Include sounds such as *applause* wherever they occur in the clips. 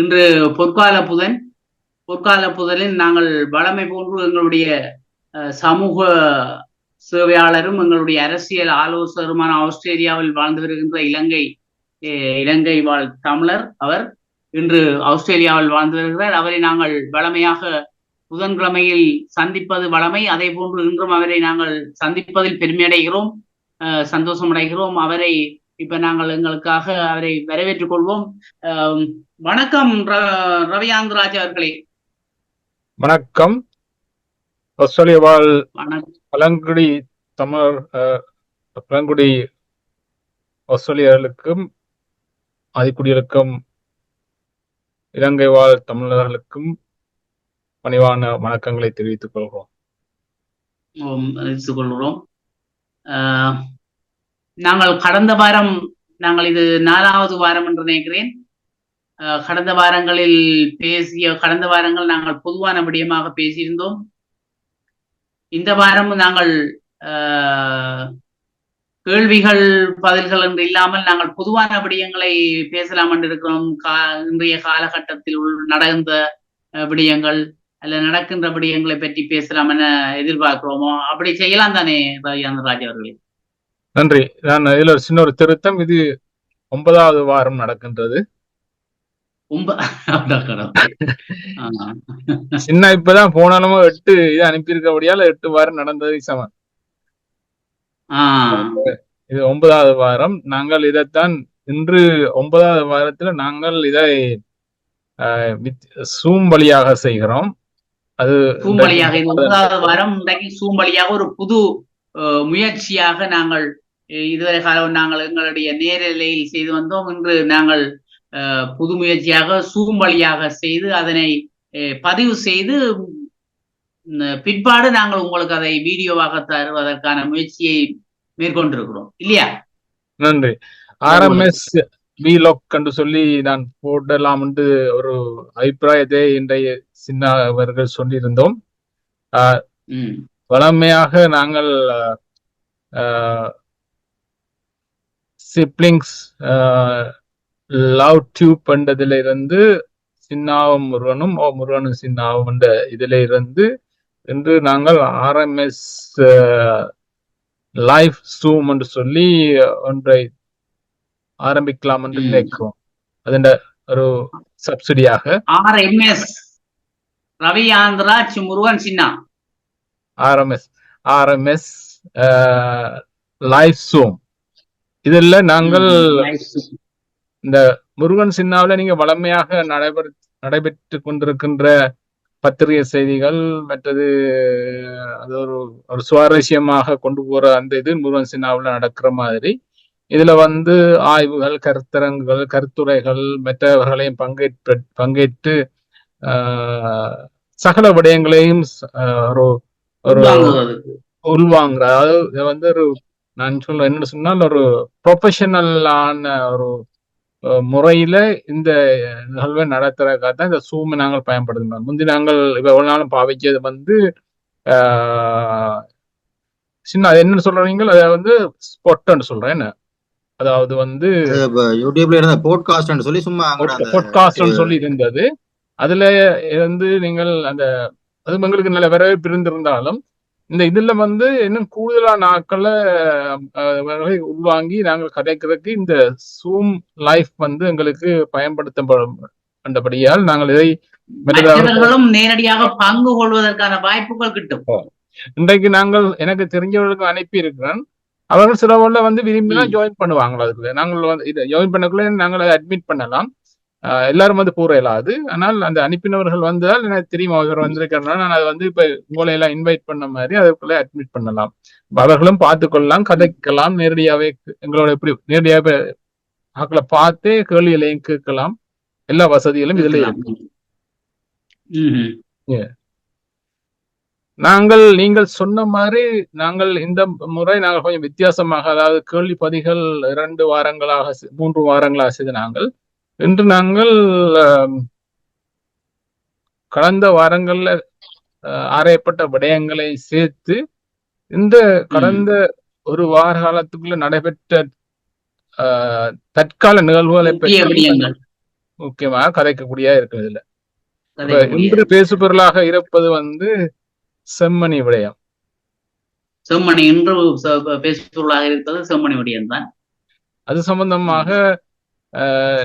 இன்று பொற்கால புதன். பொற்கால புதனில் நாங்கள் வளமை போன்று எங்களுடைய சமூக சேவையாளரும் எங்களுடைய அரசியல் ஆலோசகருமான ஆஸ்திரேலியாவில் வாழ்ந்து வருகின்ற இலங்கை இலங்கை வாழ் தமிழர் அவர் இன்று ஆஸ்திரேலியாவில் வாழ்ந்து வருகிறார். அவரை நாங்கள் வளமையாக புதன்கிழமையில் சந்திப்பது வளமை. அதே போன்று இன்றும் அவரை நாங்கள் சந்திப்பதில் பெருமையடைகிறோம் சந்தோஷம் அடைகிறோம் அவரை இப்ப நாங்கள் எங்களுக்காக அவரை வரவேற்றுக் கொள்வோம். வணக்கம் ரவியாந்தராஜ் அவர்களே. வணக்கம். ஆஸ்திரேலிய வாழ் பழங்குடி தமிழர் அஹ், பழங்குடி ஆஸ்திரேலியர்களுக்கும் ஆதிக்குடிகளுக்கும் இலங்கை வாழ் தமிழர்களுக்கும் பணிவான வணக்கங்களை தெரிவித்துக் கொள்கிறோம். தெரிவித்துக் கொள்கிறோம். நாங்கள் கடந்த வாரம் நாங்கள் இது நாலாவது வாரம் என்று நினைக்கிறேன். ஆஹ், கடந்த வாரங்களில் பேசிய கடந்த வாரங்கள் நாங்கள் பொதுவான விடயமாக பேசியிருந்தோம். இந்த வாரம் நாங்கள் ஆஹ், கேள்விகள் பதில்கள் என்று இல்லாமல் நாங்கள் பொதுவான விடயங்களை பேசலாம் என்று இருக்கிறோம். கா இன்றைய காலகட்டத்தில் உள் நடந்த அஹ், விடயங்கள் அல்ல நடக்கின்ற விடயங்களை பற்றி பேசலாம் என எதிர்பார்க்கிறோமோ? அப்படி செய்யலாம் தானே ராஜா அவர்களே? நன்றி. நான் இதுல ஒரு சின்ன ஒரு திருத்தம். இது ஒன்பதாவது வாரம் நடக்கின்றது. சின்ன இப்பதான் போனாலும் எட்டு இது அனுப்பியிருக்கபடியால எட்டு வாரம் நடந்தது சமம். இது ஒன்பதாவது வாரம். நாங்கள் இதைத்தான் இன்று ஒன்பதாவது வாரத்துல நாங்கள் இதை சூம் வழியாக செய்கிறோம். அது சூம்பலியாக இது ஒன்பதாவது வாரம் இன்றைக்கு சூம்பலியாக ஒரு புது முயற்சியாக நாங்கள் இதுவரை காலம் நாங்கள் எங்களுடைய நேரலையில் செய்து வந்தோம். இன்று நாங்கள் புது முயற்சியாக சூம்பலியாக செய்து அதனை பதிவு செய்து பிற்பாடு நாங்கள் உங்களுக்கு அதை வீடியோவாக தருவதற்கான முயற்சியை மேற்கொண்டிருக்கிறோம். இல்லையா? நன்றி. ஆர்எம்எஸ் விலாக் என்று சொல்லி நான் போடலாம் என்று ஒரு அபிப்பிராயத்தை இன்றைய சின்ன அவர்கள் சொல்லியிருந்தோம். வளமையாக நாங்கள் சிப்ளிங்ஸ் லவ் டியூப் பண்றதுல இருந்து சின்னாவும் முருகனும் ஓ முருகனும் சின்னாவும் என்ற இதுல இருந்து இன்று நாங்கள் ஆர்எம்எஸ் லைஃப் சூம் என்று சொல்லி ஒன்றை ஆரம்பிக்கலாம் என்று. நினைக்கிறோம். அதன் ஒரு சப்சிடியாக. RMS Ravi ஆந்திராஜ் Murugan Chinna. RMS RMS life zoom இதில் நாங்கள் இந்த முருகன் சின்னாவில் நீங்க வளமையாக நடைபெற நடைபெற்று கொண்டிருக்கின்ற பத்திரிகை செய்திகள் மற்றது அது ஒரு ஒரு சுவாரஸ்யமாக கொண்டு போற அந்த இது முருகன் சின்னாவில் நடக்கிற மாதிரி இதுல வந்து ஆய்வுகள் கருத்தரங்குகள் கருத்துரைகள் மற்றவர்களையும் பங்கேற்று பங்கேற்று சகல விடயங்களையும் ஒரு ஒரு. உள்வாங்குற அதாவது இது வந்து ஒரு நான் சொல்ல என்ன சொன்னால் ஒரு ப்ரொஃபஷனலான ஒரு முறையில இந்த நிகழ்வை நடத்துறதுக்காக தான் இந்த சூமை நாங்கள் பயன்படுத்தினோம் முந்தி நாங்கள் எவ்வளவு நாளும் பாவிச்சது வந்து சின்ன அது என்னன்னு சொல்றீங்க அதை வந்து ஸ்பொட்ன்னு சொல்றேன். என்ன? அதாவது வந்து யூடியூப்ல இருந்த சும்மா சொல்லி இருந்தது. அதுல வந்து நீங்கள் அந்த அது உங்களுக்கு நல்ல வரவேற்பு இருந்திருந்தாலும் இந்த இதுல வந்து இன்னும் கூடுதலான நாட்களை உள்வாங்கி நாங்கள் கதைக்கிறதுக்கு இந்த சூம் லைஃப் வந்து எங்களுக்கு பயன்படுத்தப்படும் என்றபடியால் நாங்கள் இதை நேரடியாக பங்கு கொள்வதற்கான வாய்ப்புகள் கிட்டும். இன்றைக்கு நாங்கள் எனக்கு தெரிஞ்சவர்களுக்கு அனுப்பி இருக்கிறேன் அவர்கள் சிலவர்கள வந்து விரும்பினா. ஜாயின் பண்ணுவாங்களா அதுக்குள்ள. நாங்கள் வந்து இதை ஜாயின் பண்ணக்குள்ள நாங்கள் அட்மிட் பண்ணலாம். எல்லாரும் வந்து கூற இயலாது ஆனால் அந்த அனுப்பினவர்கள் வந்தால் எனக்கு தெரியும் அவர் வந்திருக்கிறதுனால நான் அதை வந்து இப்ப உங்களை எல்லாம் இன்வைட் பண்ண மாதிரி அதுக்குள்ள அட்மிட் பண்ணலாம். அவர்களும் பார்த்து கொள்ளலாம் கதைக்கலாம் நேரடியாவே எங்களோட எப்படி நேரடியாவே ஆக்களை பார்த்தே கேள்விகளையும் கேட்கலாம். எல்லா வசதிகளும் இதுல இருக்கு. நாங்கள் நீங்கள் சொன்ன மாதிரி நாங்கள் இந்த முறை நாங்கள் கொஞ்சம் வித்தியாசமாக அதாவது கேள்வி பதிகள் இரண்டு வாரங்களாக மூன்று வாரங்களாக செய்த நாங்கள் இன்று நாங்கள் கடந்த வாரங்கள்ல ஆராயப்பட்ட விடயங்களை சேர்த்து இந்த கடந்த ஒரு வார காலத்துக்குள்ள நடைபெற்ற தற்கால நிகழ்வுகளை பற்றி முக்கியமாக கதைக்கக்கூடிய இருக்கிறது இல்ல இப்ப கதைக்கக்கூடிய. இன்று பேசுபொருளாக இருப்பது வந்து செம்மணி விடயம். செம்மணி இன்று பேசுபொருளாக இருப்பது செம்மணி விடயம் தான் அது சம்பந்தமாக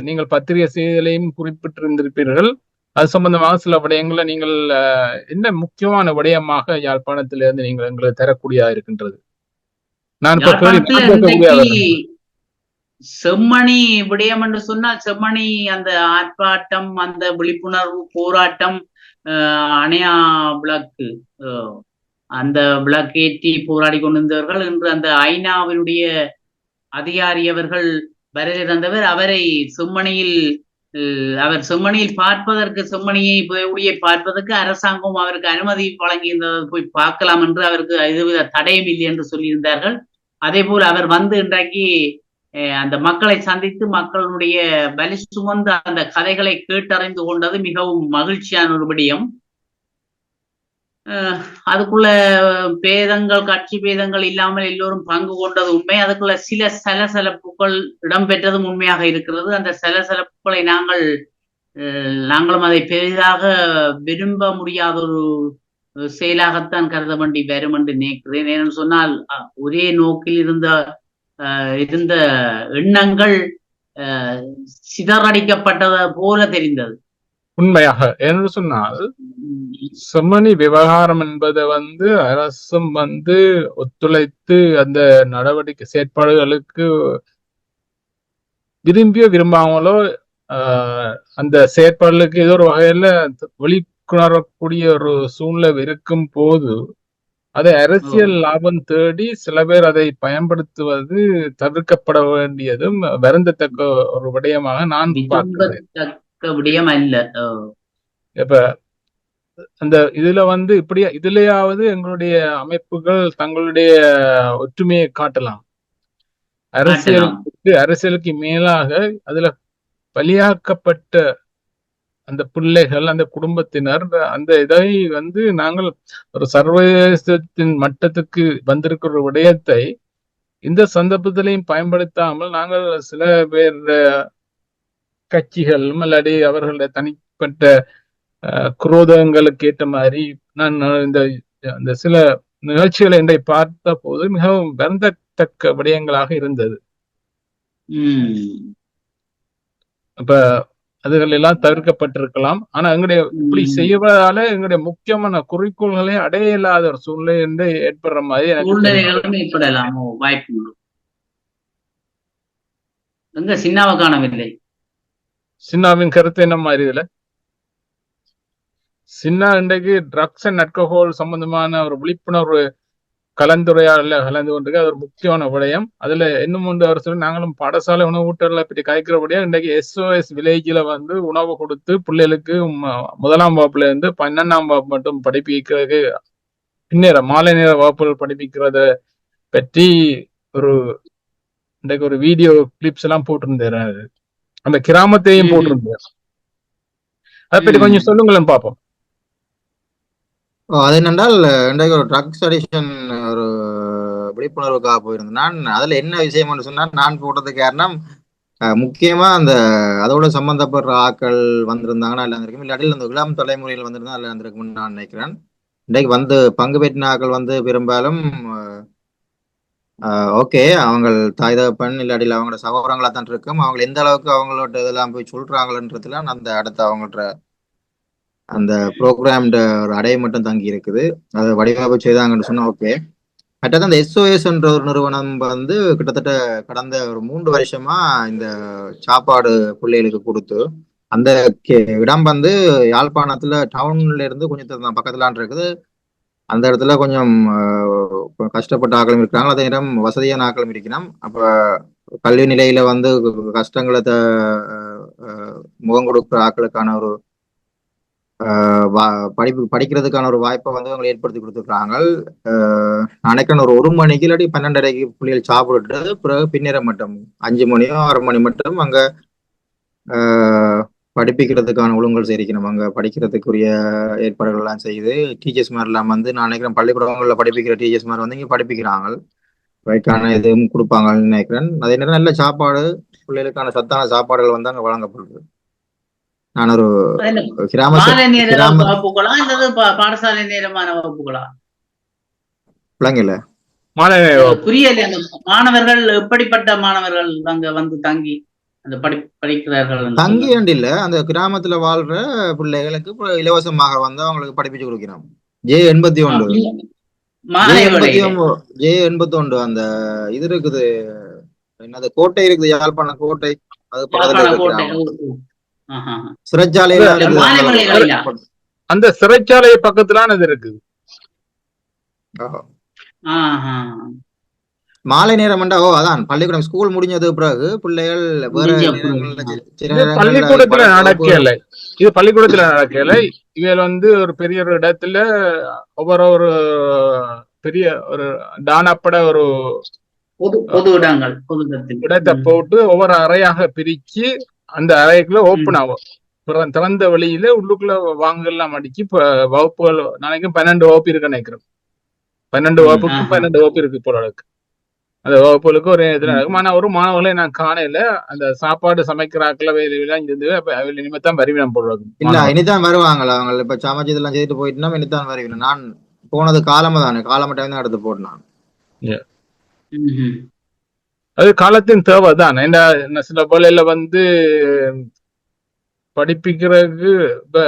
நீங்கள் பத்திரிகை செய்திகளையும் குறிப்பிட்டிருந்திருப்பீர்கள். அது சம்பந்தமாக சில விடயங்களை நீங்கள் என்ன முக்கியமான விடயமாக யாழ்ப்பாணத்திலிருந்து நீங்கள் எங்களுக்கு தரக்கூடியதா இருக்கின்றது? நான் செம்மணி விடயம் என்று சொன்னால் செம்மணி அந்த ஆர்ப்பாட்டம் அந்த விழிப்புணர்வு போராட்டம் அணையா விளக்கு அந்த விளக்கேற்றி போராடி கொண்டிருந்தவர்கள் இன்று அந்த ஐநாவினுடைய அதிகாரி அவர்கள் வருகை தந்தவர் அவரை செம்மணியில் அவர் செம்மணியில் பார்ப்பதற்கு செம்மணியை உடைய பார்ப்பதற்கு அரசாங்கம் அவருக்கு அனுமதி வழங்கியிருந்தது. போய் பார்க்கலாம் என்று அவருக்கு எதுவித தடையும் இல்லை என்று சொல்லியிருந்தார்கள். அதே போல் அவர் வந்து இன்றைக்கு அஹ், அந்த மக்களை சந்தித்து மக்களுடைய பலி சுமந்த அந்த கதைகளை கேட்டறிந்து கொண்டது மிகவும் மகிழ்ச்சியான ஒரு விடயம். அதுக்குள்ள பேதங்கள் கட்சி பேதங்கள் இல்லாமல் எல்லோரும் பங்கு கொண்டது உண்மை. அதுக்குள்ள சில சலசலப்புகள் இடம்பெற்றதும் உண்மையாக இருக்கிறது. அந்த சலசலப்புகளை நாங்கள் அஹ், நாங்களும் அதை பெரிதாக விரும்ப முடியாத ஒரு செயலாகத்தான் கருத வேண்டி வரும் என்று நினைக்கிறேன். ஏன்னு சொன்னால் அஹ், ஒரே நோக்கில் இருந்த அஹ், இருந்த எண்ணங்கள் அஹ், சிதறடிக்கப்பட்டது போல தெரிந்தது. உண்மையாக என்று சொன்னால் செம்மணி விவகாரம் என்பதை வந்து அரசும் வந்து ஒத்துழைத்து அந்த நடவடிக்கை செயற்பாடுகளுக்கு விரும்பியோ விரும்பாமலோ அந்த செயற்பாடுகளுக்கு ஏதோ ஒரு வகையில வெளிக்கொணரக்கூடிய ஒரு சூழ்நிலை இருக்கும் போது அதை அரசியல் லாபம் தேடி சில பேர் அதை பயன்படுத்துவது தவிர்க்கப்பட வேண்டியதும் வருந்தத்தக்க ஒரு விடயமாக நான் பார்க்கிறேன். விரும்பத்தக்க விடயம் அல்ல. அஹ், இப்ப அந்த இதுல வந்து இப்படி இதுலயாவது எங்களுடைய அமைப்புகள் தங்களுடைய ஒற்றுமையை காட்டலாம். அரசியலுக்கு அரசியலுக்கு மேலாக அதுல பலியாக்கப்பட்ட அந்த பிள்ளைகள் அந்த குடும்பத்தினர் அந்த இதை வந்து நாங்கள் ஒரு சர்வதேசத்தின் மட்டத்துக்கு வந்திருக்கிற விடயத்தை இந்த சந்தர்ப்பத்திலையும் பயன்படுத்தாமல் நாங்கள் சில பேர் கட்சிகள் இல்லாடி அவர்களுடைய தனிப்பட்ட குரோதங்களுக்கு ஏற்ற மாதிரி நான் இந்த இந்த சில நிகழ்ச்சிகளை என்னை பார்த்த போது மிகவும் வருந்தத்தக்க விடயங்களாக இருந்தது. அப்ப அதுகள் எல்லாம் தவிர்க்கப்பட்டிருக்கலாம். ஆனா எங்களுடைய இப்படி. செய்வதால எங்களுடைய முக்கியமான குறிக்கோள்களை அடைய இயலாத ஒரு சூழ்நிலை என்று ஏற்படுற மாதிரி எனக்கு சின்னாவை காணவில்லை. சின்னாவின் கருத்து என்ன மாதிரி இதுல? சின்னா இன்றைக்கு ட்ரக்ஸ் அண்ட் அல்கஹால் சம்பந்தமான ஒரு விழிப்புணர்வு கலந்துரையாடல கலந்து கொண்டிருக்கு. அது ஒரு முக்கியமான விடயம். அதுல இன்னும் ஒன்று அவர் சொல்லி நாங்களும் பாடசாலை உணவூட்டர்களை பற்றி காய்க்கிறபடியா இன்றைக்கு எஸ்ஓஎஸ் வில்லேஜில் வந்து உணவு கொடுத்து பிள்ளைகளுக்கு முதலாம் வகுப்புல இருந்து பன்னெண்டாம் வகுப்பு மட்டும் படிப்பிக்கிறதுக்கு பின்னேற மாலை நேர வகுப்புகள் படிப்பிக்கிறத பற்றி ஒரு இன்றைக்கு ஒரு வீடியோ கிளிப்ஸ் எல்லாம் போட்டிருந்தாரு. அந்த கிராமத்தையும் ம். போட்டிருந்தாரு அதை பற்றி. கொஞ்சம் சொல்லுங்களேன் பார்ப்போம். அது என்னென்றால் இன்றைக்கு ஒரு ட்ரக்ஸ் அடிஷன் ஒரு விழிப்புணர்வுக்காக போயிருந்தேன். நான் அதுல என்ன விஷயம்னு சொன்னா நான் போட்டதுக்கு காரணம் அஹ், முக்கியமா அந்த அதோட சம்பந்தப்படுற ஆட்கள் வந்திருந்தாங்கன்னா எல்லாம் இருக்கும் இல்லாட்டி அந்த இளம் தலைமுறையில் வந்திருந்தா எல்லாம் இருந்திருக்கும்னு நான் நினைக்கிறேன். இன்றைக்கு வந்து பங்கு பெற்றின ஆட்கள் வந்து பெரும்பாலும் ஓகே. அவங்க தாய் தகப்பன் இல்லாடியில் அவங்களோட சகோதரங்களா தான் இருக்கும். அவங்க எந்த அளவுக்கு அவங்களோட இதெல்லாம் போய் சொல்றாங்கன்றதுல அந்த அடுத்த அவங்கள்ட்ட அந்த ப்ரோக்ராம்ட ஒரு அடைய மட்டும் தங்கி இருக்குது. அதை வடிவமைப்பு செய்தாங்கன்னு சொன்னா ஓகே. மற்றது அந்த எஸ்ஓஎஸ் என்ற ஒரு நிறுவனம் வந்து கிட்டத்தட்ட கடந்த ஒரு மூன்று வருஷமா இந்த சாப்பாடு பிள்ளைகளுக்கு கொடுத்து அந்த கே- இடம் வந்து யாழ்ப்பாணத்துல டவுன்ல இருந்து கொஞ்சம் தூரம் தான் பக்கத்துலான் இருக்குது. அந்த இடத்துல கொஞ்சம் கஷ்டப்பட்ட ஆக்களும் இருக்கிறாங்க. அதே நேரம் வசதியான ஆக்களும் இருக்கணும் அப்ப கல்வி நிலையில வந்து கஷ்டங்களை த- முகம் கொடுக்குற ஆட்களுக்கான ஒரு வா- படிப்பு படிக்கிறதுக்கான ஒரு வாய்ப்பை வந்து அவங்க ஏற்படுத்தி கொடுத்துருக்காங்க நான் நினைக்கிறேன் ஒரு ஒரு மணிக்கு இல்லாட்டி பன்னெண்டரைக்கு பிள்ளைகள் சாப்பிட்டுட்டு பிறகு பின்னேற மட்டும் அஞ்சு மணியோ ஆறு மணி மட்டும் அங்க படிப்பிக்கிறதுக்கான ஒழுங்கல் செய்திக்கணும் அங்க படிக்கிறதுக்குரிய ஏற்பாடுகள் எல்லாம் செய்து டீச்சர்ஸ் மாதிரிலாம் வந்து நான் நினைக்கிறேன் பள்ளிக்கூடங்களில் படிப்பிக்கிற டீச்சர்ஸ் மாதிரி வந்து இங்க படிப்பிக்கிறாங்க வைக்கான இதுவும் கொடுப்பாங்கன்னு நினைக்கிறேன். அதே நேரம் நல்ல சாப்பாடு பிள்ளைகளுக்கான சத்தான சாப்பாடுகள் வந்து அங்க வழங்கப்படுது. நான் ஒரு அதுல கிராம பாடசாலை நேரமான வகுப்புகளா பிள்ளைங்கள மாலை புரியல. அந்த மாணவர்கள் எப்படிப்பட்ட மாணவர்கள் அங்க வந்து தங்கி அந்த படி படிக்கிறார்கள் என்று தங்கி இல்ல அந்த கிராமத்துல வாழ்ற பிள்ளைகளுக்கு இலவசமாக வந்து அவங்களுக்கு படிப்பிச்சு கொடுக்கிறோம் ஜே எண்பத்தி ஒன்று ஜே எண்பத்தி ஒன்று அந்த இது இருக்குது என்னது கோட்டை இருக்குது யாழ்ப்பாணம் கோட்டை அது பக்கத்துல யாழ்ப்பாண கோட்டை. இருக்கிறாங்க ஓ, ஓ. ஆஹா, ஆஹா. சிறைச்சாலை எல்லாம் இந்த இருக்குது மாலை அங்க வேளையில இல்ல. அந்த சிறைச்சாலை பக்கத்துலான இது இருக்குது ஆஹா. ஆஹா. மாலை நேரம் ஓ அதான். பள்ளிக்கூடம் ஸ்கூல் முடிஞ்சது பிறகு பிள்ளைகள் பள்ளிக்கூடத்துல நடக்கல. இது பள்ளிக்கூடத்துல நடக்கல. இவையில வந்து ஒரு பெரிய ஒரு இடத்துல ஒவ்வொரு ஒரு பெரிய ஒரு டானப்பட ஒரு பொது பொது இடங்கள். இடத்தை. போட்டு ஒவ்வொரு அறையாக பிரிச்சு அந்த அறைக்குள்ள ஓப்பன் ஆகும். திற- திறந்த வெளியில உள்ளுக்குள்ள வாங்கெல்லாம் அடிச்சு வகுப்புகள் நினைக்கிறேன் பன்னெண்டு வகுப்பு இருக்கு நினைக்கிறேன் பன்னெண்டு வகுப்புக்கு. பன்னெண்டு வகுப்பு இருக்கு போல இருக்கு. அந்த வகுப்புகளுக்கு ஒரு இதுல இருக்கும் ஆனா ஒரு மாணவர்களை நான் காணையில அந்த சாப்பாடு சமைக்கிற ஆக்களை எல்லாம் இருந்து அவள் இனிமேத்தான் வருவினம் இருக்கு இல்ல. இனிதான் வருவாங்களா? அவங்க இப்ப சமைச்சு இதெல்லாம் செய்துட்டு போயிட்டுனா இனிதான் வருவீங்க நான் போனது காலமா தானே. காலமா டைம் தான் எடுத்து ம்ஹும். அது காலத்தின் தேவை தான். என்ன சில வேளையில வந்து படிப்பிக்கிறதுக்கு இப்ப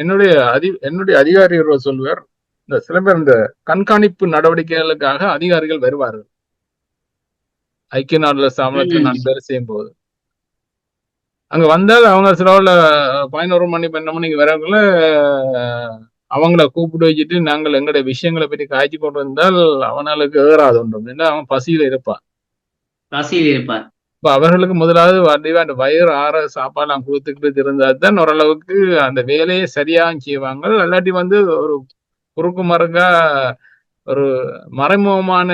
என்னுடைய அதி என்னுடைய அதிகாரி ஒருவர் சொல்லுவார். இந்த சில பேர் இந்த கண்காணிப்பு நடவடிக்கைகளுக்காக அதிகாரிகள் வருவார்கள். ஐக்கிய நாடுல ஸ்தாபனத்துல. நான் வேலை செய்யும் போது அங்க வந்தால் அவங்க சில வேளை பதினோரு மணி பன்னெண்டு மணிக்கு வரவங்கள அவங்கள கூப்பிட்டு வச்சுட்டு நாங்கள் எங்களுடைய விஷயங்களை பற்றி காய்ச்சி கொண்டு வந்தால் அவனுக்கு ஏறாது ஒன்றும் ஏன்னா அவன் பசியில இருப்பான். பசியில் இருப்பார் இப்ப அவர்களுக்கு முதலாவது வடிவா அந்த வயிறு ஆற சாப்பாடுலாம் கொடுத்துக்கிட்டு இருந்தா தான் ஓரளவுக்கு அந்த வேலையை சரியா செய்வாங்க. இல்லாட்டி வந்து ஒரு குறுக்கு மறுக்கா ஒரு மறைமுகமான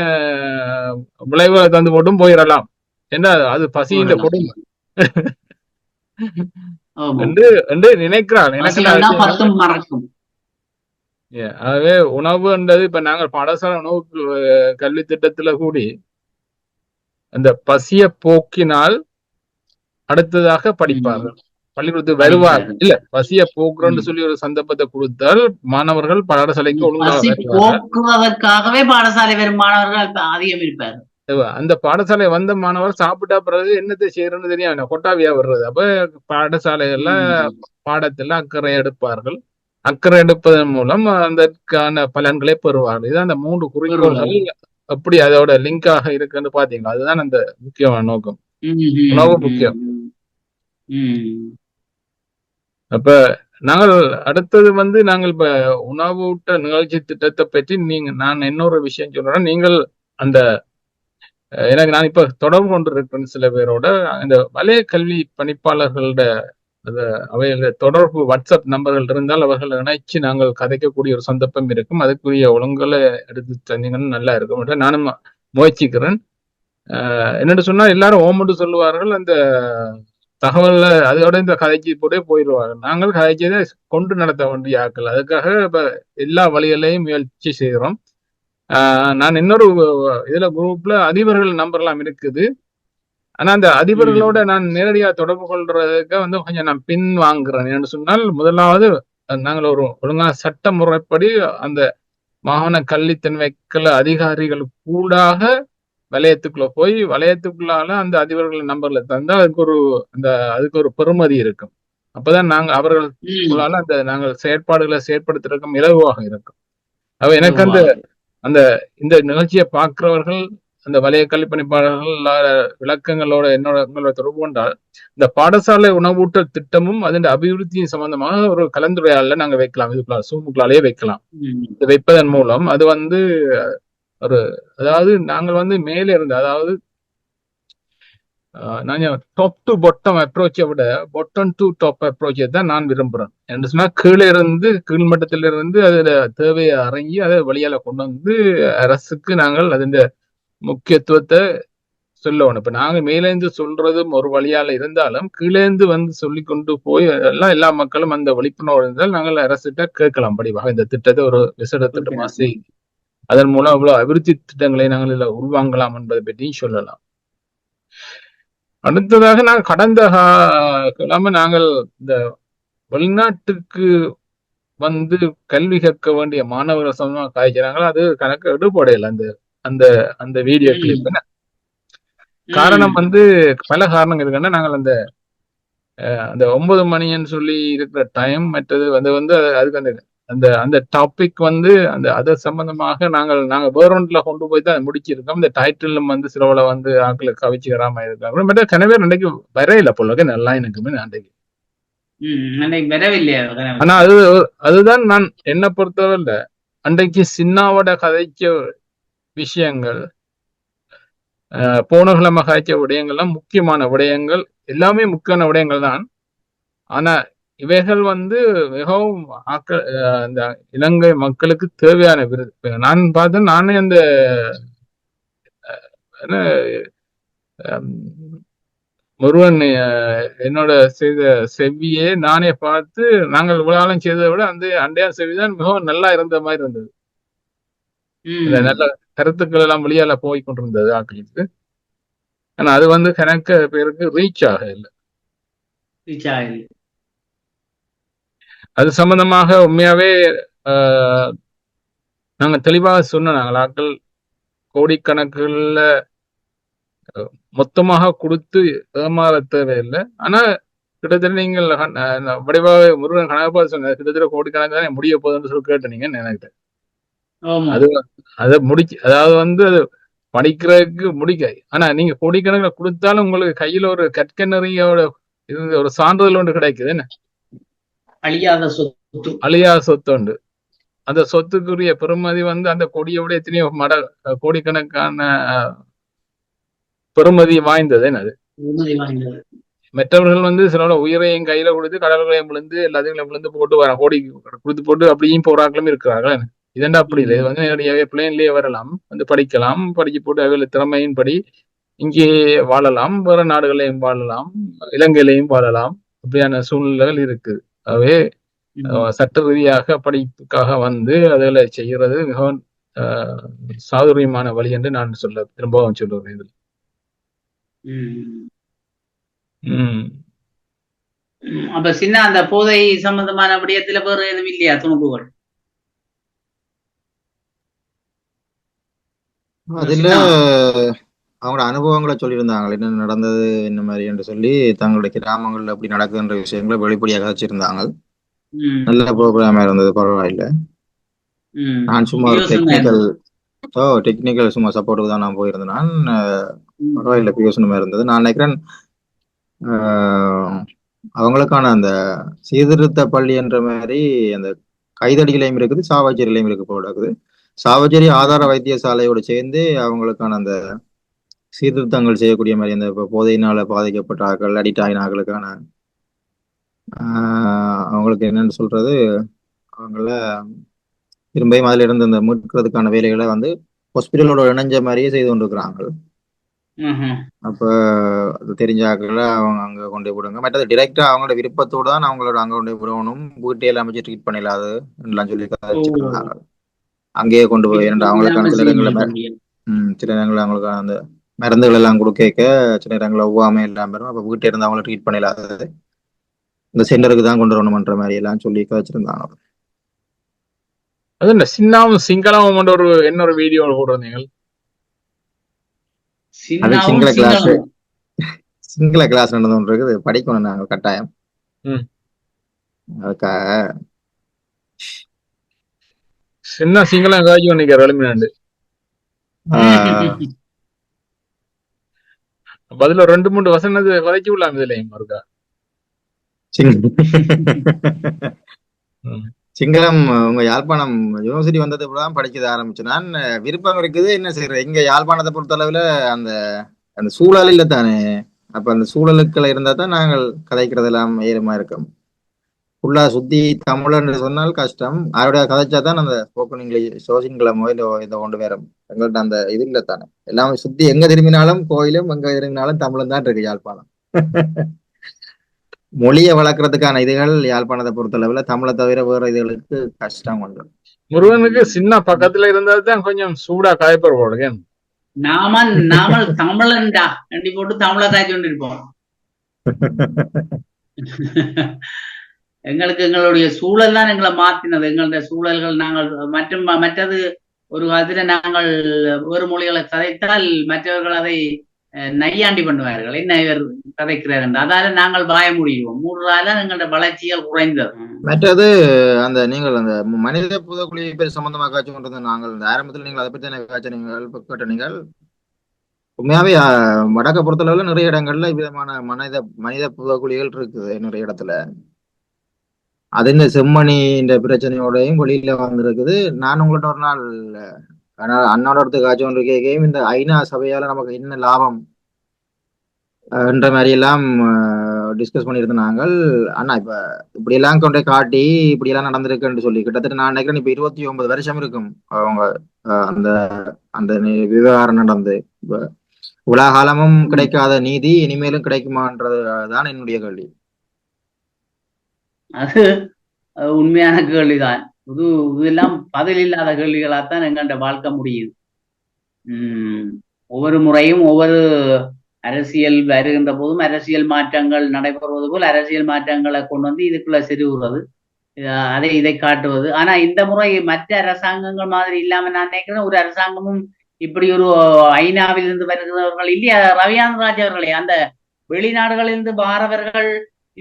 விளைவை தந்து போட்டும் போயிடலாம் ஏன்னா அது பசியின். கொடுமை. என்று என்று நினைக்கிறான் எனக்கு ஆகவே உணவுன்றது இப்ப நாங்கள் பாடசாலை உணவு கல்வி திட்டத்துல கூடி அந்த பசிய போக்கினால் அடுத்ததாக படிப்பார்கள். பள்ளிக்கூடத்துக்கு வருவார்கள் இல்ல பசிய போக்குறோம்னு. சொல்லி ஒரு சந்தர்ப்பத்தை கொடுத்தால் மாணவர்கள் பாடசாலைக்கு ஒழுங்காக போக்குவதற்காகவே பாடசாலை வரும் மாணவர்கள் அதிகம் இருப்பார் அந்த பாடசாலை வந்த மாணவர் சாப்பிட்டா பிறகு என்னத்தை செய்யறன்னு தெரியும் கொட்டாவியா வர்றது அப்ப பாடசாலைகள்ல பாடத்துல அக்கறை எடுப்பார்கள். அக்கறை எடுப்பதன் மூலம் அதற்கான பலன்களை பெறுவார்கள். இதுதான் அந்த மூன்று குறிக்கோள்கள் எப்படி அதோட லிங்காக இருக்குன்னு பாத்தீங்களா அதுதான் அந்த முக்கியமான நோக்கம். உணவு முக்கியம். அப்ப நாங்கள் அடுத்தது வந்து நாங்கள் இப்ப உணவூட்ட நிகழ்ச்சி திட்டத்தை பற்றி நீங்க நான் இன்னொரு விஷயம் சொல்றேன். நீங்கள் அந்த எனக்கு நான் இப்ப தொடர்பு கொண்டிருக்கிறேன் சில பேரோட. இந்த வலய கல்வி பணிப்பாளர்களோட அந்த தொடர்பு வாட்ஸ்அப் நம்பர்கள் இருந்தால் அவர்கள் இணைச்சு நாங்கள் கதைக்கக்கூடிய ஒரு சந்தர்ப்பம் இருக்கும். அதுக்குரிய ஒழுங்குகளை எடுத்து தந்தீங்கன்னு நல்லா இருக்கும் நானும் முயற்சிக்கிறேன். என்னென்னு சொன்னா எல்லாரும் ஓமட்டு சொல்லுவார்கள். அந்த தகவல்ல அதோட இந்த கதைச்சி போட்டே போயிடுவாங்க நாங்கள் கதைச்சதை கொண்டு நடத்த வேண்டிய ஆட்கள். அதுக்காக இப்ப எல்லா வழிகளையும் முயற்சி செய்கிறோம் நான் இன்னொரு இதுல குரூப்ல அதிபர்கள் நம்பர்லாம் இருக்குது. ஆனா அந்த அதிபர்களோட நான் நேரடியா தொடர்பு கொள்றதுக்கு வந்து கொஞ்சம் நான் பின் வாங்குறேன். என்று சொன்னால் முதலாவது நாங்கள் ஒரு ஒழுங்கா சட்ட முறைப்படி அந்த மாகாண கல்வி தன்மைக்கல அதிகாரிகள் கூடாக வலயத்துக்குள்ள போய் வலயத்துக்குள்ளால அந்த அதிபர்கள் நம்பர்ல தந்தா அதுக்கு ஒரு அந்த அதுக்கு ஒரு பெருமதி இருக்கும். அப்பதான் நாங்க அவர்களுக்குள்ளால அந்த நாங்கள் செயற்பாடுகளை செயற்படுத்துறதுக்கும் இலகுவாக இருக்கும். அவ எனக்கு அந்த அந்த இந்த நிகழ்ச்சியை பார்க்கிறவர்கள் அந்த வலய கல்வி பணிப்பாளர்கள் விளக்கங்களோட என்னோட உங்களோட தொடர்பு கொண்டால் இந்த பாடசாலை உணவூட்டல் திட்டமும் அதன் அபிவிருத்தியும் சம்பந்தமாக ஒரு கலந்துரையாடல நாங்க வைக்கலாம். இதுக்குள்ள சூமுக்குள்ளாலேயே வைக்கலாம். இது வைப்பதன் மூலம் அது வந்து ஒரு அதாவது நாங்கள் வந்து மேலே இருந்து அதாவது நான் டாப் டு பொட்டம் அப்ரோச்சை விட பொட்டம் டு டாப் அப்ரோச்சை தான் நான் விரும்புறேன். என்று சொன்னா கீழே இருந்து கீழ் மட்டத்தில இருந்து அதுல தேவையை அரங்கி அதை வழியால கொண்டு வந்து அரசுக்கு நாங்கள் அதன் முக்கியத்துவத்தை சொல்லணும் இப்ப நாங்க மேலேந்து சொல்றதும் ஒரு வழியால இருந்தாலும் கீழேந்து வந்து சொல்லி கொண்டு போய் எல்லாம் எல்லா மக்களும் அந்த விழிப்புணர்வு இருந்தால் நாங்கள் அரசிட்ட கேட்கலாம். படிவாக இந்த திட்டத்தை ஒரு விசேட திட்டமா செய் அதன் மூலம் இவ்வளவு அபிவிருத்தி திட்டங்களை நாங்கள் இதுல உள்வாங்கலாம் என்பதை பற்றியும் சொல்லலாம். அடுத்ததாக நான் கடந்த கிழமை நாங்கள் இந்த வெளிநாட்டுக்கு வந்து கல்வி கற்க வேண்டிய மாணவர்கள் சம்பந்தமா காய்க்கிறாங்களோ? அது கணக்கு எடுபடையில அந்த அந்த அந்த வீடியோ. கிளிப் காரணம் வந்து பல காரணங்கள் இருக்குன்னா நாங்கள் அந்த அந்த ஒன்பது மணின்னு சொல்லி இருக்கிற டைம் மற்றது வந்து வந்து அது- அதுக்கு அந்த அந்த அந்த டாபிக் வந்து அந்த அது சம்பந்தமாக நாங்கள் நாங்கள் வேறொன்றில் கொண்டு போய் தான் முடிச்சிருக்கோம். இந்த டைட்டிலும் வந்து சிலவுல வந்து ஆக்களை கவிச்சுக்கிறாம இருக்காங்க பட் கனவே அன்றைக்கு வரையில போல நல்லா எனக்குமே அன்றைக்கு? ஆனா அது அதுதான் நான் என்ன பொறுத்தவரை அன்றைக்கு சின்னாவோட கதைச்ச விஷயங்கள் போன கிழமை காய்ச்ச விடயங்கள்லாம் முக்கியமான விடயங்கள் எல்லாமே முக்கியமான விடயங்கள் தான். ஆனா இவைகள் வந்து மிகவும் ஆக்க அந்த இலங்கை மக்களுக்கு தேவையான விருது நான் பார்த்தேன் நானே அந்த முருகன் என்னோட செய்த செவ்வியே நானே பார்த்து நாங்கள் காலம் செய்ததை விட அந்த அண்டையா செவ்விதான் மிகவும் நல்லா இருந்த மாதிரி இருந்தது. நல்ல கருத்துக்கள் எல்லாம் வெளியால போய் கொண்டிருந்தது ஆக்களுக்கு ஆனா அது வந்து கணக்க பேருக்கு ரீச் ஆக இல்லை reach ஆகலை. அது சம்பந்தமாக உண்மையாவே ஆஹ், நாங்க தெளிவாக சொன்ன நாங்கள் ஆட்கள் கோடிக்கணக்கில் மொத்தமாக கொடுத்து ஏமாற தேவையில்லை. ஆனா கிட்டத்தட்ட நீங்கள் வடிவாக முருகன் கணக்காக சொன்ன கிட்டத்தட்ட கோடிக்கணக்காக தான் முடிய போகுதுன்னு சொல்லி கேட்டீங்கன்னு நினைக்கிறேன் ஆமா. அது அதை முடிச்சு அதாவது வந்து அது படிக்கிறதுக்கு முடிக்க. ஆனா நீங்க கோடிக்கணக்கில் கொடுத்தாலும் உங்களுக்கு கையில ஒரு கற்கனறியோட இது ஒரு சான்றிதழ் ஒன்று கிடைக்குது என்ன? அழியாத சொத்து. அழியாத சொத்து உண்டு. அந்த சொத்துக்குரிய பெறுமதி வந்து அந்த கொடியை விட எத்தனையோ மட கோடிக்கணக்கான அஹ், பெறுமதி வாய்ந்தது என்ன அது? உறுதி வாய்ந்தது. மற்றவர்கள் வந்து சிலோட உயிரையும் கையில கொடுத்து கடல்களையும் விழுந்து எல்லாத்தையும் விழுந்து போட்டு வர கோடி கொடுத்து போட்டு அப்படியும் போறாக்களும் இருக்கிறார்கள்? இதெண்டா அப்படி இல்லை. இது வந்து நேரடியாகவே பிளேன்லயே வரலாம். வந்து படிக்கலாம். படிச்சு போட்டு அவையில் திறமையின் படி இங்கே வாழலாம். வேற நாடுகளையும் வாழலாம். இலங்கையிலையும் வாழலாம். அப்படியான சூழ்நிலைகள் இருக்கு ஆகவே சட்ட ரீதியாக படிப்புக்காக வந்து அதில் செய்யறது மிகவும் சாதுரியமான வழி என்று நான் சொல்ல திரும்பவும் சொல்லுவேன் இதில். அப்ப சின்ன அந்த போதை சம்பந்தமான விடயத்துல வேற எதுவும் இல்லையா துணுக்குகள்? அதுல அவங்களோட அனுபவங்களை சொல்லியிருந்தாங்க என்ன நடந்தது என்ன மாதிரி என்று சொல்லி தங்களுடைய கிராமங்கள்ல அப்படி நடக்குதுன்ற விஷயங்களை வெளிப்படையாக கதைச்சிருந்தாங்க ம், நல்ல ப்ரோக்ராமா இருந்தது பரவாயில்ல. நான் சும்மா? டெக்னிக்கல் ஓ டெக்னிக்கல் சும்மா சப்போர்ட்டுக்கு தான் நான் போயிருந்தேன் நான். பரவாயில்ல பியோசனமா இருந்தது நான் நினைக்கிறேன் அவங்களுக்கான அந்த சீர்திருத்த பள்ளி என்ற மாதிரி அந்த கைதடிகளையும் இருக்குது சாவச்சேரியிலையும் இருக்கு போல இருக்குது சாவச்சேரி ஆதார வைத்தியசாலையோடு சேர்ந்து அவங்களுக்கான அந்த சீர்திருத்தங்கள் செய்யக்கூடிய மாதிரி அந்த இப்போ போதையினால பாதிக்கப்பட்ட ஆட்கள் அடிக்ட் ஆகின ஆட்களுக்கான ஆஹ், அவங்களுக்கு என்னன்னு சொல்றது அவங்கள திரும்பியும் அதுல இருந்து அந்த மீட்கிறதுக்கான வேலைகளை வந்து ஹாஸ்பிட்டலோட இணைஞ்ச மாதிரியே செய்து கொண்டிருக்கிறாங்க. அப்ப அது தெரிஞ்ச ஆட்களை அவங்க அங்க கொண்டு போய் விடுங்க. மற்றது டிரெக்டா அவங்களோட விருப்பத்தோட தான் அவங்களோட அங்க கொண்டு போய் விடணும். வீட்டையில அமைச்சு ட்ரீட் பண்ணிடலாது எல்லாம் சொல்லி அங்கேயே கொண்டு போய் அவங்களுக்கான சில இடங்கள்ல சில இடங்கள்ல அவங்களுக்கான அந்த மருந்துகள் எல்லாம் கொடுக்க சில இடங்கள்ல ஒவ்வாமை எல்லாம் பெறும் அப்ப வீட்டை இருந்து அவங்கள ட்ரீட் பண்ணிடலாது இந்த சென்டருக்கு தான் கொண்டு வரணும்ன்ற மாதிரி எல்லாம் சொல்லி கதைச்சிருந்தாங்க அது என்ன சின்னாவும் சிங்களமும் ஒரு என்ன ஒரு வீடியோ போட்டிருந்தீங்க அது சின்னாவும் சிங்கள கிளாஸ். சிங்கள கிளாஸ் நடந்து ஒன்று இருக்குது படிக்கணும் நாங்க கட்டாயம். ம். அதுக்காக சின்ன சிங்களம் காய்ச்சி வெளிமினாண்டு ஆஹ், பதில ரெண்டு மூணு வசனது கதைச்சு விடலாம் இதுலயும் இருக்கா. சிங்களம் உங்க யாழ்ப்பாணம் யூனிவர்சிட்டி வந்தது தான் படிக்கிறது ஆரம்பிச்சு நான் விருப்பம் இருக்குது என்ன செய்யறது? இங்க யாழ்ப்பாணத்தை பொறுத்த அளவுல அந்த அந்த சூழல் இல்ல தானே. அப்ப அந்த சூழலுக்கள் இருந்தா தான் நாங்கள் கதைக்கிறதெல்லாம் ஏறுமா இருக்கும்? ஃபுல்லா சுத்தி தமிழன்னு சொன்னால் கஷ்டம். அவருடைய கதைச்சா தான் அந்த ஸ்போக்கன் இங்கிலீஷ் சோசியன்கிழமோ இல்லை இதை கொண்டு வரும் எங்கள்கிட்ட அந்த இது இல்லை தானே. எல்லாமே சுத்தி எங்க திரும்பினாலும் கோயிலும் எங்க திரும்பினாலும் தமிழும் தான் இருக்கு யாழ்ப்பாணம். *laughs* மொழியை வளர்க்கறதுக்கான இதுகள் யாழ்ப்பாணத்தை பொறுத்தளவுல தமிழை தவிர வேற இதுகளுக்கு கஷ்டம் கொண்டு முருகனுக்கு சின்ன பக்கத்துல இருந்தா தான் கொஞ்சம் சூடா காயப்பர் போடுங்க நாம நாமல் தமிழன்டா. கண்டி போட்டு தமிழை காய்ச்சி கொண்டிருப்போம். *laughs* எங்களுக்கு எங்களுடைய சூழல் தான் எங்களை மாத்தினது. எங்களுடைய சூழல்கள் நாங்கள் மற்றும் மற்றது ஒரு அதில் நாங்கள் வேறு மொழிகளை கதைத்தால் மற்றவர்கள் அதை நையாண்டி பண்ணுவார்கள். என்ன இவர் கதைக்கிறார் என்று. அதால நாங்கள் வாய முடியும் மூன்றால எங்களுடைய வளர்ச்சிகள் குறைந்தது. மற்றது அந்த நீங்கள் அந்த மனித புதக்குழி பேர் சம்பந்தமா காட்சி கொண்டு நாங்கள் இந்த ஆரம்பத்தில் நீங்கள் அதை பற்றி காட்சி நீங்கள் கேட்ட நீங்கள்? உண்மையாவே வடக்க பொறுத்தளவுல நிறைய இடங்கள்ல விதமான மனித மனித புதக்குழிகள் இருக்குது நிறைய இடத்துல. அது இந்த செம்மணி இந்த பிரச்சனையோடையும் வெளியில வந்திருக்குது. நான் உங்கள்கிட்ட ஒரு நாள் அண்ணா- அண்ணாவோட இடத்துக்கு காய்ச்சி கேட்கையும் இந்த ஐநா சபையால நமக்கு என்ன லாபம்? என்ற மாதிரி எல்லாம் டிஸ்கஸ் பண்ணியிருந்தோம் நாங்கள் அண்ணா இப்ப இப்படி எல்லாம் கொண்டு காட்டி இப்படி எல்லாம் நடந்திருக்குன்னு சொல்லி கிட்டத்தட்ட நான் நினைக்கிறேன் இப்ப இருபத்தி ஒன்பது வருஷம் இருக்கும். அவங்க அந்த அந்த விவகாரம் நடந்து. இப்ப கிடைக்காத நீதி இனிமேலும் கிடைக்குமான்றது தான் என்னுடைய கேள்வி. அது உண்மையான கேள்விதான். புது இதெல்லாம் பதில் இல்லாத கேள்விகளாத்தான் எங்கள்ட வாழ்க்கை முடியுது. உம் ஒவ்வொரு முறையும் ஒவ்வொரு அரசியல் வருகின்ற போதும் அரசியல் மாற்றங்கள் நடைபெறுவது போல் அரசியல் மாற்றங்களை கொண்டு வந்து இதுக்குள்ள செருவுறது அதை இதை காட்டுவது. ஆனா இந்த முறை மற்ற அரசாங்கங்கள் மாதிரி இல்லாம நான் நினைக்கிறேன் ஒரு அரசாங்கமும் இப்படி ஒரு ஐநாவில் இருந்து வருகிறவர்கள் இல்லையா ரவியான் ராஜ் அவர்களே அந்த வெளிநாடுகளிலிருந்து வாரவர்கள்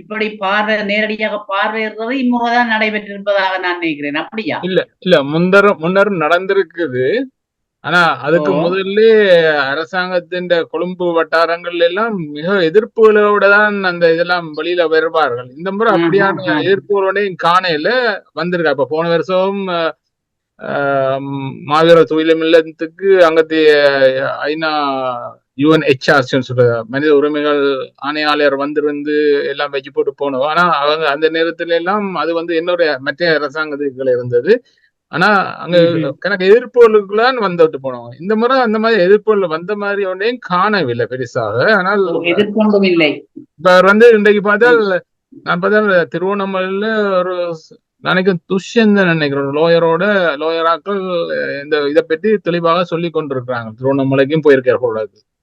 இப்படி பார்வை நேரடியாக பார்வையிடுறது இம்முறைதான் நடைபெற்றிருப்பதாக நான் நினைக்கிறேன். அப்படியா? இல்ல முந்தர முன்னர் நடந்திருக்குது. ஆனா அதுக்கு. முதல்ல அரசாங்கத்தின் கொழும்பு வட்டாரங்கள்ல எல்லாம் மிக எதிர்ப்புகளோட தான் அந்த இதெல்லாம் வெளியில வருவார்கள். இந்த முறை அப்படியான. எதிர்ப்புகளோடையும் காணையில வந்திருக்கா. இப்ப போன வருஷம் மாவீர துயிலம் இல்லத்துக்கு அங்கத்தைய ஐநா யுஎன்ஹெச்ஆர்சின்னு சொல்ற மனித உரிமைகள் ஆணையாளர் வந்திருந்து எல்லாம் வச்சு போட்டு போனோம். ஆனா அவங்க அந்த நேரத்துல எல்லாம் அது வந்து என்னுடைய மற்ற அரசாங்கத்துக்குள்ள இருந்தது. ஆனா அங்க. கணக்கு எதிர்ப்புகளுக்குள்ளான் வந்துட்டு போனோம். இந்த முறை அந்த மாதிரி எதிர்ப்புகள் வந்த மாதிரி ஒன்றையும் காணவில்லை பெருசாக. ஆனால் இப்ப வந்து இன்றைக்கு பார்த்தால் நான் பார்த்தா திருவண்ணாமலையில ஒரு நினைக்க துஷ்யந்தன் நினைக்கிறேன். ஒரு லோயரோட லோயராக்கள் இந்த இதை பற்றி தெளிவாக சொல்லி கொண்டிருக்கிறாங்க. திருவண்ணாமலைக்கும் போயிருக்கார்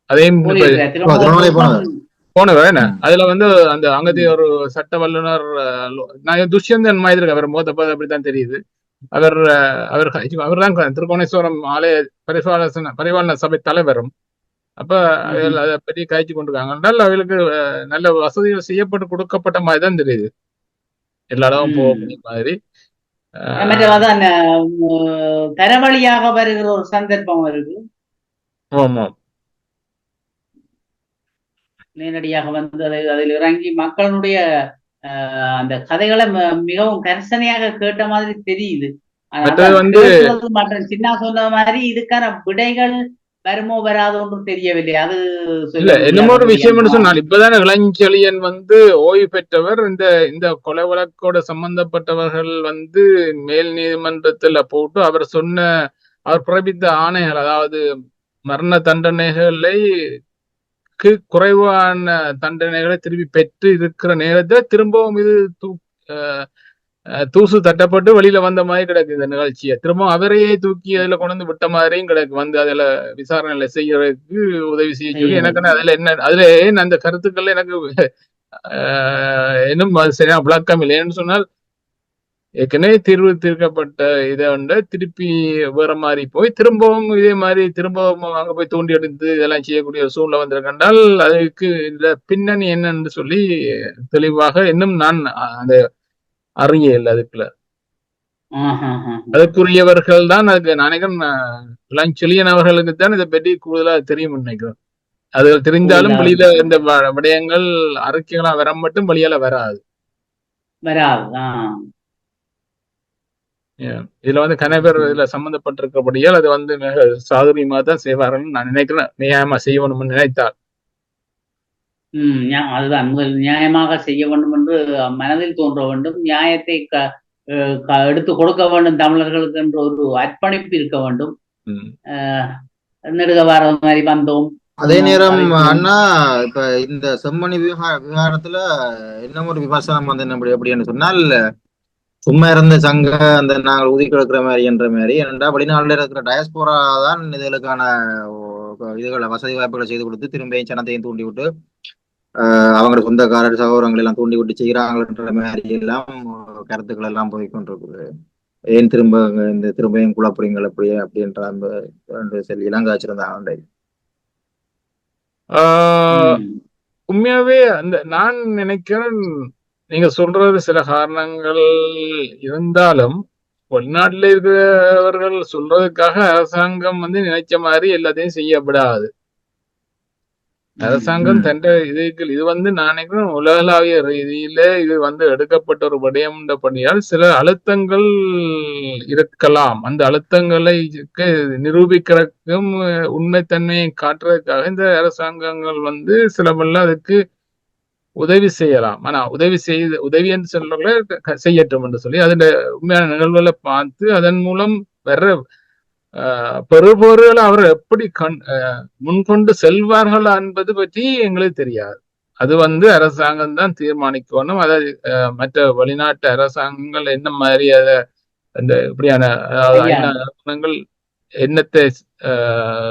ஒரு போனவர். என்ன. அதுல வந்து அந்த அங்கத்திய ஒரு சட்ட லோ- நான் துஷ்யந்தன் மாதிரி அவர் மோத பார்த்து அப்படித்தான் தெரியுது. அவர் அவர் அவர் தான் திருக்கோணேஸ்வரம் ஆலய பரிபாலன பரிபாலன சபை தலைவரும். அப்ப அவர்கள் அதை பற்றி காய்ச்சி கொண்டிருக்காங்க. அவர்களுக்கு அஹ், நல்ல வசதிகள் செய்யப்பட்டு கொடுக்கப்பட்ட மாதிரி தான் தெரியுது. எல்லா இடமும். போகக்கூடிய மாதிரி. தரவழியாக வருகிற ஒரு சந்தர்ப்பம் வருது. ஆமா நேரடியாக வந்து அதை அதில் இறங்கி மக்களுடைய அந்த கதைகளை மிகவும் கரிசனையாக கேட்ட மாதிரி தெரியுது. ஆனா, மற்றது அதான் வந்து- கேட்கிறது மற்ற சின்ன சொன்ன மாதிரி இதுக்கான விடைகள் வருமோ வராதோ ஒன்றும் தெரியவில்லை. அது இல்ல என்னமோ ஒரு. விஷயம் சொன்னால் இப்பதானே இளஞ்செழியன் வந்து ஓய்வு பெற்றவர். இந்த இந்த கொலை வழக்கோட சம்பந்தப்பட்டவர்கள் வந்து மேல் நீதிமன்றத்துல போட்டு அவர் சொன்ன அவர் பிறப்பித்த ஆணைகள் அதாவது மரண தண்டனைகளை க்கு குறைவான தண்டனைகளை திருப்பி பெற்று இருக்கிற நேரத்துல திரும்பவும் இது தூ தூசு தட்டப்பட்டு வெளியில வந்த மாதிரி கிடக்கு இந்த நிகழ்ச்சியை திரும்ப அவரையே தூக்கி அதுல கொண்டு வந்து விட்ட மாதிரியும் கிடக்கு வந்து அதுல விசாரணைகளை செய்யறதுக்கு உதவி செய்ய சொல்லி. எனக்கு அதுல என்ன அதுல ஏன் அந்த கருத்துக்கள்ல எனக்கு ஆஹ் இன்னும் சரியா விளக்கம் இல்லை ஏன்னு சொன்னால் ஏற்கனவே தீர்வு தீர்க்கப்பட்ட இதை வந்து திருப்பி வேற மாதிரி போய் திரும்பவும் இதே மாதிரி திரும்பவும் அங்க போய் தூண்டி எடுத்து இதெல்லாம் செய்யக்கூடிய ஒரு சூழ்நிலை வந்திருக்கென்றால் அதுக்கு இந்த பின்னணி என்னன்னு சொல்லி தெளிவாக இன்னும் நான் அந்த அறிய இல்லை அதுக்குள்ள. அதுக்குரியவர்கள் தான் அதுக்கு நான் நினைக்கிறேன் இளஞ்செழியன் அவர்களுக்கு தான் இதை பற்றி கூடுதலா தெரியும் நினைக்கிறேன் அது தெரிந்தாலும். வெளியில இந்த விடயங்கள் அறிக்கைகளா வர மட்டும் வெளியால வராது வராது. இதுல வந்து கணவர் இதுல சம்பந்தப்பட்டிருக்கபடியால் அது வந்து மிக சாதுரியமா தான் செய்வார்கள். நான் நினைக்கிறேன் நியாயமா செய்யணும்னு நினைத்தார் ம், நியா- அதுதான். முதல் நியாயமாக செய்ய வேண்டும் என்று மனதில் தோன்ற வேண்டும். நியாயத்தை க அஹ் க- எடுத்து கொடுக்க வேண்டும் தமிழர்களுக்கு என்ற ஒரு அர்ப்பணிப்பு இருக்க வேண்டும். நெடுக வார மாதிரி வந்தோம். அதே நேரம் அண்ணா இப்ப இந்த செம்மணி விவகார விவகாரத்துல என்ன ஒரு விமர்சனம் வந்து என்ன அப்படி அப்படின்னு சொன்னால் சும்மா இருந்த சங்க அந்த நாங்கள் ஊதி கிடக்கிற மாதிரி என்ற மாதிரி. ஏனென்றா வெளிநாட்டுல இருக்கிற டயஸ்போரா தான் இதுகளுக்கான இதுகளை வசதி வாய்ப்புகளை செய்து கொடுத்து திரும்பியும் சனத்தையும் தூண்டி விட்டு ஆஹ் அவங்க சொந்தக்காரர் சகோதரங்களை எல்லாம் தூண்டி விட்டு செய்கிறாங்கன்ற மாதிரி எல்லாம் கருத்துக்கள் எல்லாம் போய் கொண்டிருக்குது. ஏன் திரும்ப இந்த திரும்பியும் குழப்பறீங்கள் அப்படி அப்படின்ற அந்த காய்ச்சிருந்தாங்க ஆஹ் ம், உண்மையாவே அந்த நான் நினைக்கிறேன் நீங்க சொல்றது சில காரணங்கள் இருந்தாலும் வெளிநாட்டுல இருக்கிறவர்கள் சொல்றதுக்காக அரசாங்கம் வந்து நினைச்ச மாதிரி எல்லாத்தையும் செய்யப்படாது அரசாங்கம் ம். தன்ட இதுக்கு இது வந்து நான் நினைக்கிறேன் உலகளாவிய ரீதியில இது வந்து எடுக்கப்பட்ட ஒரு விடயம்ன்றபடியால் சில அழுத்தங்கள் இருக்கலாம் அந்த அழுத்தங்களை க்கு நிரூபிக்கிறதுக்கும் உண்மைத்தன்மையை காட்டுறதுக்காக இந்த அரசாங்கங்கள் வந்து சிலவெல்லாம் அதுக்கு உதவி செய்யலாம். ஆனா உதவி செய்து உதவி என்று சொல்றவங்கள செய்யட்டும் என்று சொல்லி அதுல உண்மையான நிகழ்வுகளை பார்த்து அதன் மூலம் வர்ற ஆஹ், பெறுபவர்கள் அவர் எப்படி கண் முன்கொண்டு செல்வார்கள் என்பது பற்றி எங்களுக்கு தெரியாது. அது வந்து அரசாங்கம் தான் தீர்மானிக்கணும். அதாவது மற்ற வெளிநாட்டு அரசாங்கங்கள் என்ன மாதிரி அதை அந்த இப்படியான நிறுவனங்கள் என்னத்தை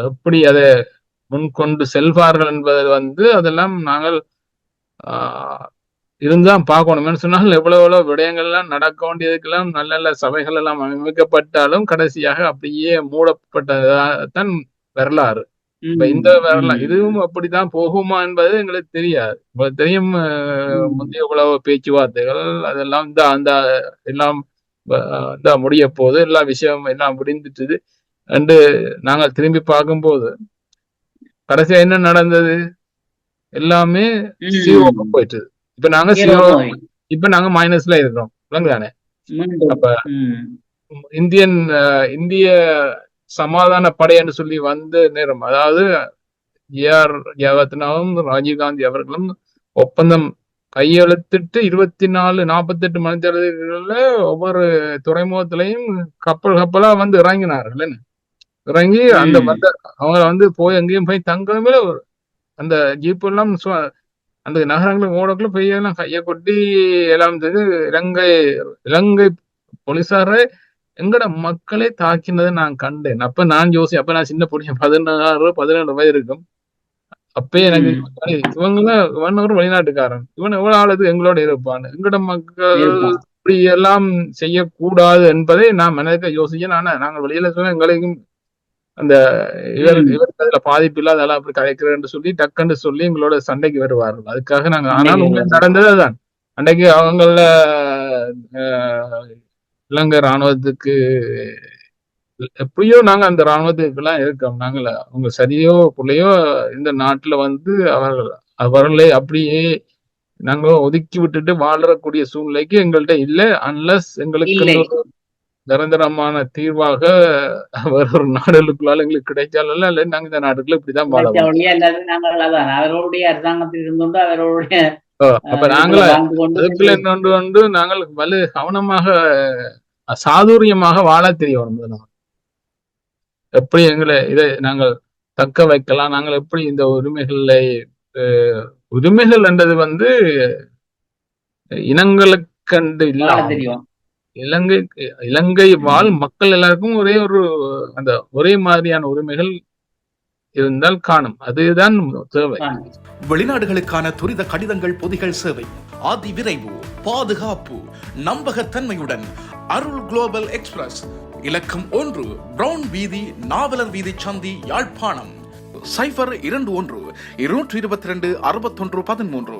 எப்படி அதை முன்கொண்டு செல்வார்கள் என்பது வந்து அதெல்லாம் நாங்கள் ஆஹ், இருந்தான் பார்க்கணும் சொன்னால் எவ்வளவு எவ்வளவு விடயங்கள்லாம் நடக்க வேண்டியதுக்கெல்லாம் நல்ல நல்ல சபைகள் எல்லாம் அமைக்கப்பட்டாலும் கடைசியாக அப்படியே மூடப்பட்டதான் வரலாறு. இப்ப இந்த வரலாறு இதுவும் அப்படித்தான் போகுமா என்பது எங்களுக்கு தெரியாது. உங்களுக்கு தெரியும். முந்தைய உலக பேச்சுவார்த்தைகள் அதெல்லாம் இந்த அந்த எல்லாம் இந்த முடிய போகுது எல்லா விஷயம் எல்லாம் முடிந்துட்டுது. என்று நாங்கள் திரும்பி பார்க்கும்போது கடைசியா என்ன நடந்தது? எல்லாமே. ஜீரோக்கு போயிட்டு இப்ப நாங்க ஜீரோ. இப்ப நாங்க மைனஸ்ல இருக்கிறோம் விளங்குதானே. அப்ப இந்தியன் இந்திய சமாதான படை என்று சொல்லி வந்த நேரம் அதாவது ஏஆர் ஜெயவர்தனாவும் ராஜீவ்காந்தி அவர்களும் ஒப்பந்தம் கையெழுத்திட்டு இருபத்தி நாலு நாற்பத்தெட்டு மணி தேர்தல்கள்ல ஒவ்வொரு துறைமுகத்திலையும் கப்பல் கப்பலா வந்து இறங்கினார்கள் என்ன? இறங்கி அந்த ம். வந்த அவங்க வந்து போய் எங்கேயும் போய் தங்கவே அந்த எல்லாம் சு- அந்த நகரங்களுக்கு ஓடக்குள்ள எல்லாம் கையை கொட்டி எல்லாம் செய்து இலங்கை இலங்கை போலீசாரை எங்கட மக்களை தாக்கினதை நான் கண்டேன். அப்ப நான் யோசி அப்ப நான் சின்ன பொடிய பதினாறு பதினேழு வயது இருக்கும். அப்பயே எனக்கு ம். இவங்க இவன் ஒரு வெளிநாட்டுக்காரன். இவன் எவ்வளவு ஆளுது எங்களோட இருப்பான் எங்கட மக்கள். இப்படி எல்லாம் செய்யக்கூடாது என்பதை நான் மனதுக்கு யோசிச்சேன் ஆனா நாங்கள் வெளியில சொன்ன எங்களையும் அந்த இவர். இவருக்கு அதுல பாதிப்பு இல்லாத அதெல்லாம் அப்படி கலைக்கிறேன்னு சொல்லி டக்குன்னு சொல்லி எங்களோட சண்டைக்கு வருவார்கள் அதுக்காக நாங்க சண்டைக்கு ஆனால் உண்மை வருவார்கள். நடந்தது அதுதான் அன்னைக்கு அவங்கள இலங்கை ராணுவத்துக்கு எப்படியோ நாங்க அந்த ராணுவத்துக்கெல்லாம் இருக்கோம் நாங்கள் அவங்க சரியோ பிள்ளையோ இந்த நாட்டுல வந்து அவர்கள் அவர்களை அப்படியே நாங்க ஒதுக்கி விட்டுட்டு வாழறக்கூடிய சூழ்நிலைக்கு எங்கள்கிட்ட இல்லை அன்லஸ் எங்களுக்கு நிரந்தரமான தீர்வாக வேற ஒரு நாடுகளுக்குள்ளால எங்களுக்கு கிடைச்சாலும் இல்லை நாங்க இந்த நாடுக்குள்ள இப்படிதான் வாழலாம் அவர்களுடைய அரசாங்கத்தில் இருந்தோண்டு அவர்களுடைய அப்ப நாங்கள அதுக்குள்ள என்னொன்று நாங்கள் வலு கவனமாக சாதுரியமாக வாழ தெரிய வரும்போது நமக்கு எப்படி எங்களை இதை நாங்கள் தக்க வைக்கலாம் நாங்கள் எப்படி இந்த உரிமைகளை உரிமைகள் என்றது வந்து இனங்களுக்கண்டு இல்லாம தெரியும். இலங்கை இலங்கை வாழ் மக்கள் எல்லாருக்கும் ஒரே ஒரு அந்த ஒரே மாதிரியான உரிமைகள் இருந்தால் காணும். அதுதான் தேவை வெளிநாடுகளுக்கான துரித கடிதங்கள் பொதிகள் சேவை. அதி விரைவு பாதுகாப்பு நம்பகத்தன்மையுடன் அருள் குளோபல் எக்ஸ்பிரஸ். இலக்கம் ஒன்று பிரவுன் வீதி நாவலர் வீதி சந்தி யாழ்ப்பாணம். சைபர் இரண்டு ஒன்று இருநூற்றி இருபத்தி ரெண்டு அறுபத்தொன்று பதிமூன்று.